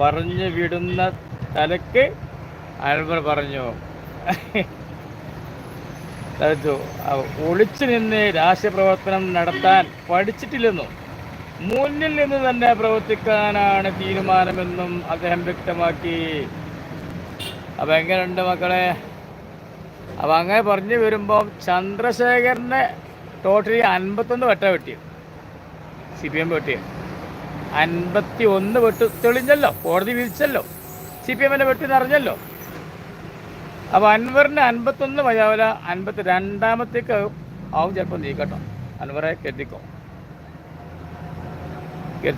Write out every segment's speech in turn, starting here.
പറഞ്ഞു വിടുന്ന തലക്ക് അൽമർ പറഞ്ഞു. ഒളിച്ചു നിന്ന് രാഷ്ട്രീയ പ്രവർത്തനം നടത്താൻ പഠിച്ചിട്ടില്ലെന്നും മുന്നിൽ നിന്ന് തന്നെ പ്രവർത്തിക്കാനാണ് തീരുമാനമെന്നും അദ്ദേഹം വ്യക്തമാക്കി. അപ്പം എങ്ങനെയുണ്ട് മക്കളെ? അപ്പം അങ്ങനെ പറഞ്ഞു വരുമ്പോൾ ചന്ദ്രശേഖരനെ ടോട്ടലി അൻപത്തൊന്ന് വട്ട വെട്ടി. സി പി എം വെട്ടിയത് അൻപത്തി ഒന്ന് വെട്ട്. തെളിഞ്ഞല്ലോ. കോടതി വിധിച്ചല്ലോ. സി പി എമ്മിന്റെ വെട്ടി നിറഞ്ഞല്ലോ. അപ്പോൾ അൻവറിന് അൻപത്തൊന്ന് മതിയാവില്ല. അൻപത്തി രണ്ടാമത്തേക്ക് ആവും ചിലപ്പോൾ നീക്കട്ടോ. അൻവറെ കെട്ടിക്കോ.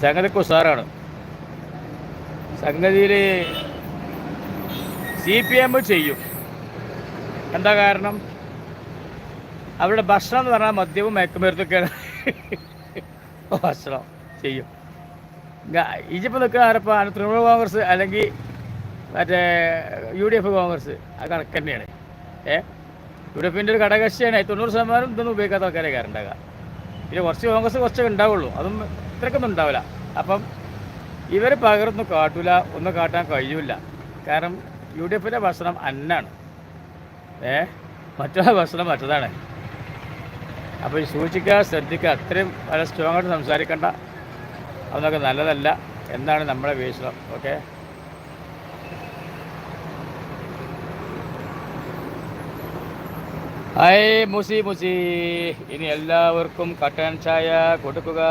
സംഗതിക്ക് ഉഷാറാണ് സംഗതിയിൽ സി പി എം ചെയ്യും. എന്താ കാരണം? അവരുടെ ഭക്ഷണം എന്ന് പറഞ്ഞാൽ മദ്യവും മയക്കുമരുന്നൊക്കെയാണ്. ഭക്ഷണം ചെയ്യും. ഈജിപ്ത് നിൽക്കുന്ന ആണ് തൃണമൂൽ കോൺഗ്രസ് അല്ലെങ്കിൽ മറ്റേ യു ഡി എഫ് കോൺഗ്രസ്? ആ കണക്ക് തന്നെയാണ്. ഏ? യു ഡി എഫിന്റെ ഒരു ഘടകകക്ഷിയാണ്. തൊണ്ണൂറ് ശതമാനം ഇതൊന്നും ഉപയോഗിക്കാത്ത ആൾക്കാരെ കയറുണ്ടാകുക പിന്നെ കുറച്ച് കോൺഗ്രസ് കുറച്ചൊക്കെ ഉണ്ടാവുള്ളൂ. അതും ഇത്രക്കൊന്നും ഉണ്ടാവില്ല. അപ്പം ഇവർ പകർന്നു കാട്ടൂല ഒന്നും കാട്ടാൻ കഴിയൂല കാരണം യു ഡി എഫിന്റെ ഭക്ഷണം അന്നാണ്. ഏ? മറ്റുള്ള ഭക്ഷണം മറ്റതാണ്. അപ്പോൾ സൂക്ഷിക്കുക ശ്രദ്ധിക്കുക. അത്രയും വളരെ സ്ട്രോങ് ആയിട്ട് സംസാരിക്കണ്ട. അതൊക്കെ നല്ലതല്ല. എന്നാണ് നമ്മുടെ വീക്ഷണം ഓക്കെ ഹായ് മുസി മുസി. ഇനി എല്ലാവർക്കും കട്ടൻ ചായ കൊടുക്കുക.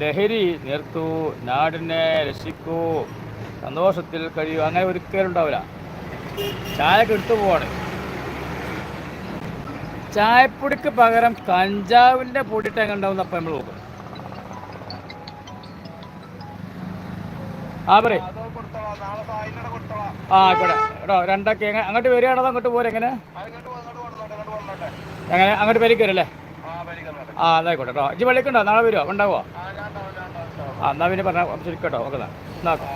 ലഹരി നിർത്തൂ നാടിനെ രക്ഷിക്കൂ. സന്തോഷത്തിൽ കഴിയൂ. അങ്ങനെ ഒരിക്കലും ഉണ്ടാവില്ല. ചായ എടുത്തു പോവാണ്. ചായപ്പൊടിക്ക് പകരം കഞ്ചാവിന്റെ പൊടിയിട്ട് എങ്ങനെ ഉണ്ടാവും അപ്പം നമ്മൾ നോക്കും. ആ പറയ്. ആയിക്കോട്ടെ. രണ്ടൊക്കെ അങ്ങോട്ട് വരികയാണോ അങ്ങോട്ട് പോരെ എങ്ങനെ? എങ്ങനെ? അങ്ങോട്ട് പേരേക്ക് വരല്ലേ? ആ അതായിക്കോട്ടെ കേട്ടോ ഇജ്ജ് വെള്ളിക്കുണ്ടോ നാളെ വരുമോ ഉണ്ടാവുമോ ആ എന്നാ പിന്നെ പറഞ്ഞാൽ ശരിക്കും കേട്ടോ ഓക്കെ.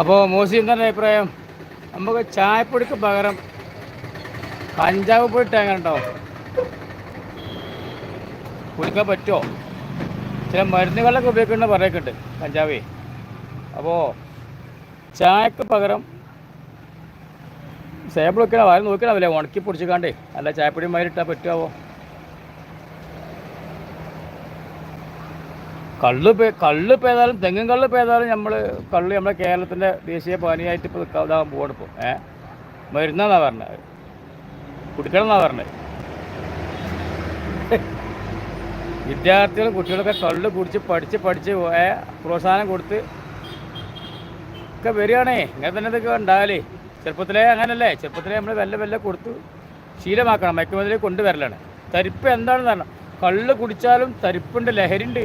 അപ്പോൾ മോശി എന്താണ് അഭിപ്രായം നമുക്ക് ചായപ്പൊടിക്ക് പകരം കഞ്ചാവ് പൊടി തേങ്ങ ഉണ്ടോ കുടിക്കാൻ പറ്റുമോ ചില മരുന്നുകളൊക്കെ ഉപയോഗിക്കുന്ന പറയൊക്കെയുണ്ട് കഞ്ചാവേ. അപ്പോൾ ചായക്ക് പകരം സേബിൾ വെക്കണ വാരം നോക്കണമല്ലേ ഉണക്കി പൊടിച്ചിക്കാണ്ടേ. അല്ല ചായപ്പൊടി മാതിരി ഇട്ടാൽ പറ്റുമോ കള്ള് കള്ള് പേതാലും തെങ്ങും കള്ള് പേതാലും നമ്മൾ കള്ള് നമ്മുടെ കേരളത്തിന്റെ ദേശീയ പാനീയമായിട്ട് ഇപ്പോൾ നിൽക്കാതാകാൻ പോകണം ഇപ്പോൾ ഏ? മരുന്നാന്നാണ് പറഞ്ഞത് കുടിക്കണം എന്നാ പറഞ്ഞത് വിദ്യാർത്ഥികളും കുട്ടികളൊക്കെ കള്ള് കുടിച്ച് പഠിച്ച് പഠിച്ച് പോയ പ്രോത്സാഹനം കൊടുത്ത് ഒക്കെ വരികയാണേ. ഇങ്ങനെ തന്നെ ഇതൊക്കെ ഉണ്ടാകലേ. ചെറുപ്പത്തിലേ അങ്ങനല്ലേ? ചെറുപ്പത്തിലേ നമ്മൾ വെല്ല വെല്ല കൊടുത്ത് ശീലമാക്കണം. മയക്കുമതിലേക്ക് കൊണ്ടുവരലാണ്. തരിപ്പ് എന്താണെന്ന് പറഞ്ഞാൽ കള്ള് കുടിച്ചാലും തരിപ്പുണ്ട് ലഹരിയുണ്ട്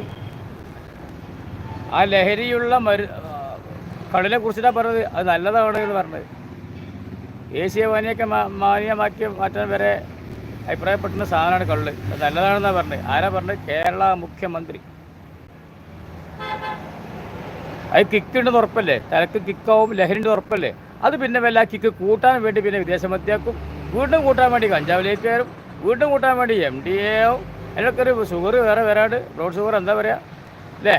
ആ ലഹരിയുള്ള മരു കടലിനെ കുറിച്ചിട്ടാണ് പറഞ്ഞത്. അത് നല്ലതാണ് എന്ന് പറഞ്ഞത്. ദേശീയ പാനീയൊക്കെ മാനീയമാക്കി മാറ്റാൻ വരെ അഭിപ്രായപ്പെട്ടുന്ന സാധനമാണ് കള്ള്. അത് നല്ലതാണെന്നാണ് പറഞ്ഞത്. ആരാ പറഞ്ഞത്? കേരള മുഖ്യമന്ത്രി. അത് കിക്കിന്റെ ഉറപ്പല്ലേ? തലക്ക് കിക്കാവും ലഹരിന്റെ ഉറപ്പല്ലേ? അത് പിന്നെ വല്ല കിക്ക് കൂട്ടാൻ വേണ്ടി പിന്നെ വിദേശ മദ്യാക്കും വീണ്ടും കൂട്ടാൻ വേണ്ടി കഞ്ചാവിലേക്ക് കയറും വീണ്ടും കൂട്ടാൻ വേണ്ടി എം ഡി എ ആവും. അതിനൊക്കെ ഒരു ഷുഗർ വേറെ വരാണ്ട് ബ്ലഡ് ഷുഗർ എന്താ പറയുക അല്ലേ?